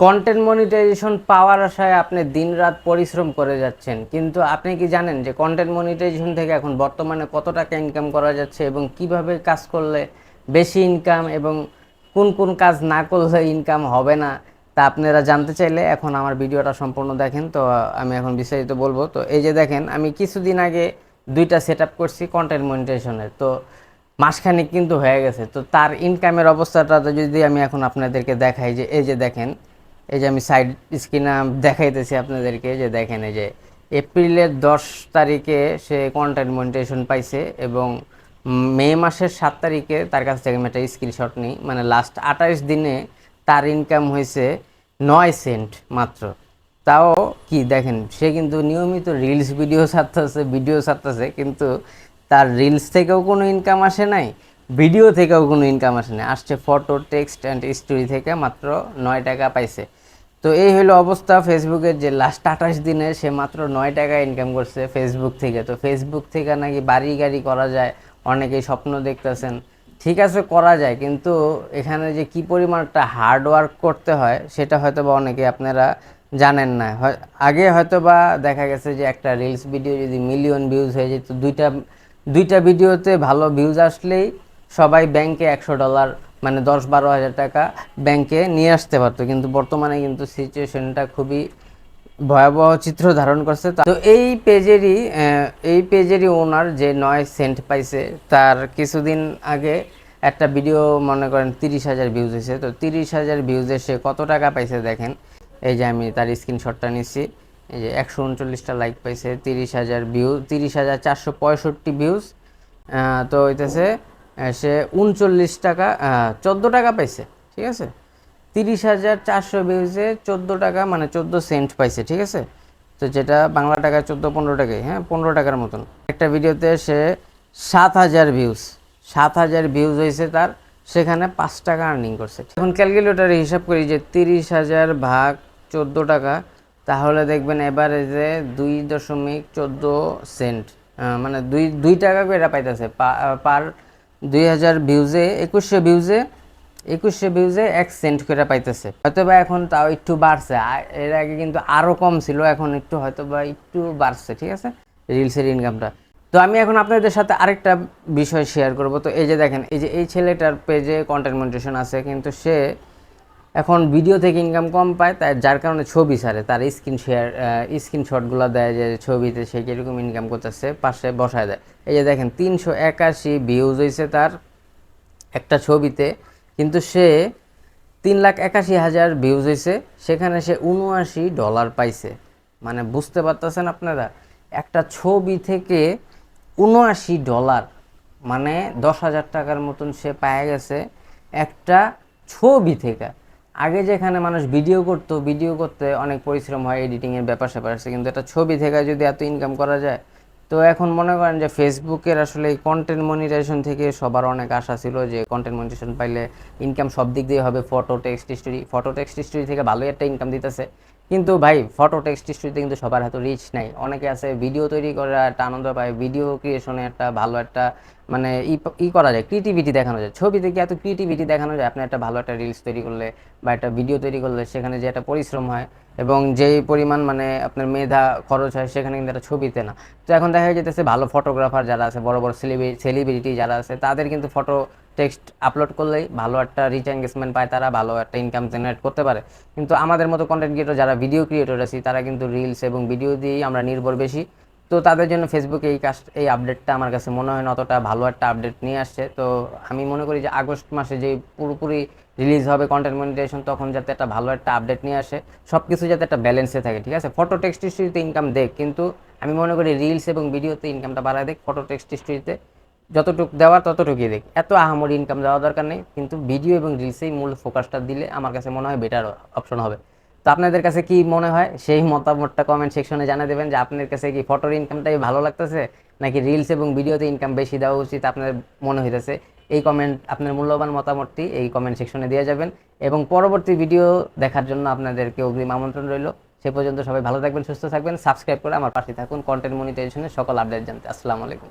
Content monetization পাওয়ার আশায় আপনি দিনরাত পরিশ্রম করে যাচ্ছেন। কিন্তু আপনি কি জানেন যে কন্টেন্ট মনিটাইজেশন থেকে এখন বর্তমানে কত টাকা ইনকাম করা যাচ্ছে এবং কীভাবে কাজ করলে বেশি ইনকাম এবং কোন কোন কাজ না করলে ইনকাম হবে না, তা আপনারা জানতে চাইলে এখন আমার ভিডিওটা সম্পূর্ণ দেখেন। তো আমি এখন বিস্তারিত বলব। তো এই যে দেখেন, আমি কিছুদিন আগে দুইটা সেট আপ করছি কন্টেন্ট মনিটাইজেশনের তো মাসখানেক কিন্তু হয়ে গেছে। তো তার ইনকামের অবস্থাটা যদি আমি এখন আপনাদেরকে দেখাই যে, এই যে দেখেন এই যে আমি সাইড স্ক্রিনে দেখাইতেছি আপনাদেরকে যে দেখেন এই যে এপ্রিলের দশ তারিখে সে কন্টেন্ট মনিটাইজেশন পাইছে এবং মে মাসের সাত তারিখে তার কাছ থেকে আমি একটা স্ক্রিনশট নিই। মানে লাস্ট আঠাইশ দিনে তার ইনকাম হয়েছে নয় সেন্ট মাত্র। তাও কি দেখেন, সে কিন্তু নিয়মিত রিলস ভিডিও ছাড়তেছে ভিডিও ছাড়তেছে, কিন্তু তার রিলস থেকেও কোনো ইনকাম আসে নাই ভিডিও থেকেও কোনো ইনকাম আসে নাই। আসছে ফটো টেক্সট অ্যান্ড স্টোরি থেকে মাত্র নয় টাকা পাইছে। তো এই হলো অবস্থা ফেসবুকের যে লাস্ট আঠাশ দিনে সে মাত্র নয় টাকা ইনকাম করছে ফেসবুক থেকে। তো ফেসবুক থেকে নাকি বাড়ি গাড়ি করা যায়, অনেকেই স্বপ্ন দেখতেছেন। ঠিক আছে, করা যায়, কিন্তু এখানে যে কি পরিমাণ একটা হার্ড ওয়ার্ক করতে হয়, সেটা হয়তো বা অনেকে আপনারা জানেন না। আগে হয়তো বা দেখা গেছে যে একটা রিলস ভিডিও যদি মিলিয়ন ভিউজ হয়ে যেত, দুইটা দুইটা ভিডিওতে ভালো ভিউজ আসলেই সবাই ব্যাংকে একশো ডলার মানে দশ বারো হাজার টাকা ব্যাংকে নিয়ে আসতে পারতো। কিন্তু বর্তমানে কিন্তু সিচুয়েশনটা খুবই ভয়াবহ চিত্র ধারণ করছে। তো এই পেজেরই এই পেজেরই ওনার যে নয় সেন্ট পাইছে, তার কিছুদিন আগে একটা ভিডিও মনে করেন তিরিশ হাজার ভিউজ হয়েছে। তো তিরিশ হাজার ভিউজে সে কত টাকা পাইছে দেখেন। এই যে আমি তার স্ক্রিনশটটা নিচ্ছি। এই যে একশো উনচল্লিশটা লাইক পাইছে, তিরিশ হাজার ভিউ তিরিশ হাজার চারশো পঁয়ষট্টি ভিউজ তো হইতেছে সে উনচল্লিশ টাকা চোদ্দ টাকা পাইছে, ঠিক আছে? তিরিশ হাজার চারশো ভিউজে চোদ্দ টাকা মানে চোদ্দ সেন্ট পাইছে, ঠিক আছে? তো যেটা বাংলা টাকা চোদ্দ, পনেরো টাকায় হ্যাঁ পনেরো টাকার মতন। একটা ভিডিওতে সে সাত হাজার ভিউজ সাত হাজার ভিউজ হয়েছে তার, সেখানে পাঁচ টাকা আর্নিং করছে। এখন ক্যালকুলেটারে হিসাব করি যে তিরিশ হাজার ভাগ চোদ্দ টাকা, তাহলে দেখবেন এভারেজে দুই দশমিক চোদ্দ সেন্ট মানে দুই দুই টাকা করে পাইতেছে পার দুই হাজার ভিউজে একুশশো ভিউজে একুশশো ভিউজে এক সেন্ট করে পাইতেছে। হয়তো বা এখন তাও একটু বাড়ছে। এর আগে কিন্তু আরও কম ছিল, এখন একটু হয়তো বা একটু বাড়ছে, ঠিক আছে? রিলসের ইনকামটা তো আমি এখন আপনাদের সাথে আরেকটা বিষয় শেয়ার করব। তো এই যে দেখেন, এই যে এই ছেলেটার পেজে কন্টেন্ট মনিটেশন আছে, কিন্তু সে এখন ভিডিও থেকে ইনকাম কম পায়, তাই যার কারণে ছবি ছাড়ে। তার স্ক্রিন শেয়ার স্ক্রিনশটগুলো দেয় যে ছবিতে সে কীরকম ইনকাম করতেছে, পাশে বসায় দেয়। এই যে দেখেন, তিনশো একাশি ভিউজ হয়েছে তার একটা ছবিতে, কিন্তু সে তিন লাখ একাশি হাজার ভিউজ হয়েছে সেখানে সে উনআশি ডলার পাইছে। মানে বুঝতে পারতেছেন আপনারা? একটা ছবি থেকে উনআশি ডলার মানে দশ হাজার টাকার মতন সে পায়ে গেছে একটা ছবি থেকে। আগে যেখানে মানুষ ভিডিও করত, ভিডিও করতে অনেক পরিশ্রম হয় এডিটিংয়ের ব্যাপার স্যাপার আছে, কিন্তু একটা ছবি থেকে যদি এত ইনকাম করা যায়, তো এখন মনে করেন যে ফেসবুকের আসলে এই কন্টেন্ট মনিটাইজেশন থেকে সবার অনেক আশা ছিল যে কন্টেন্ট মনিটাইজেশন পাইলে ইনকাম সব দিক দিয়ে হবে। Photo text story photo text story থেকে ভালোই একটা ইনকাম দিতেছে। কিন্তু ভাই ফটো টেক্সট স্টুডিওতে কিন্তু সবার হাতে রিচ নাই। অনেকে আছে ভিডিও তৈরি করে একটা আনন্দ পায় ভিডিও ক্রিয়েশনে একটা ভালো একটা মানে ই করা যায় ক্রিয়েটিভিটি দেখানো যায়। ছবি থেকে এত ক্রিয়েটিভিটি দেখানো যায়? আপনি একটা ভালো একটা রিলস তৈরি করলে বা একটা ভিডিও তৈরি করলে সেখানে যে একটা পরিশ্রম হয় এবং যেই পরিমাণ মানে আপনার মেধা খরচ হয় সেখানে কিন্তু একটা ছবিতে না তো এখন দেখা যেতেছে ভালো ফটোগ্রাফার যারা আছে, বড় বড় সেলিব্রিটি যারা আছে, তাদের কিন্তু ফটো টেক্সট আপলোড করলেই ভালো একটা রিচ এঙ্গেজমেন্ট পায় তারা, ভালো একটা ইনকাম জেনারেট করতে পারে। কিন্তু আমাদের মতো কন্টেন্ট ক্রিয়েটর যারা ভিডিও ক্রিয়েটর আছি, তারা কিন্তু রিলস এবং ভিডিও দিয়েই আমরা নির্ভর বেশি। তো তাদের জন্য ফেসবুকে এই কাজ, এই আপডেটটা আমার কাছে মনে হয় না অতটা ভালো একটা আপডেট নিয়ে আসছে। তো আমি মনে করি যে আগস্ট মাসে যে পুরোপুরি রিলিজ হবে কন্টেন্ট মনিটাইজেশন তখন যাতে একটা ভালো একটা আপডেট নিয়ে আসে। সব কিছু যাতে একটা ব্যালেন্সে থাকে, ঠিক আছে? ফটো টেক্সট হিস্ট্রিতে ইনকাম দেখ, কিন্তু আমি মনে করি রিলস এবং ভিডিওতে ইনকামটা বাড়ায় দেখ ফটো টেক্সট হিস্ট্রিতে যতটুকু দেওয়ার ততটুকুই দেখ। এত আহামরি ইনকাম দেওয়া দরকার নেই, কিন্তু ভিডিও এবং রিলসেই মূল ফোকাসটা দিলে আমার কাছে মনে হয় বেটার অপশন হবে। তো আপনাদের কাছে কি মনে হয়? সেই মতামতটা কমেন্ট সেকশনে জানিয়ে দেবেন যে আপনার কাছে কি ফটোর ইনকামটাই ভালো লাগতেছে, নাকি রিলস এবং ভিডিওতে ইনকাম বেশি দেওয়া উচিত আপনার মনে হইতেছে? এই কমেন্ট আপনার মূল্যবান মতামতটি এই কমেন্ট সেকশনে দিয়ে যাবেন। এবং পরবর্তী ভিডিও দেখার জন্য আপনাদেরকে অগ্রিম আমন্ত্রণ রইল। সে পর্যন্ত সবাই ভালো থাকবেন, সুস্থ থাকবেন সাবস্ক্রাইব করে আমার পাশে থাকুন কন্টেন্ট মনিটাইজেশনের সকল আপডেট জানতে। আসসালামু আলাইকুম।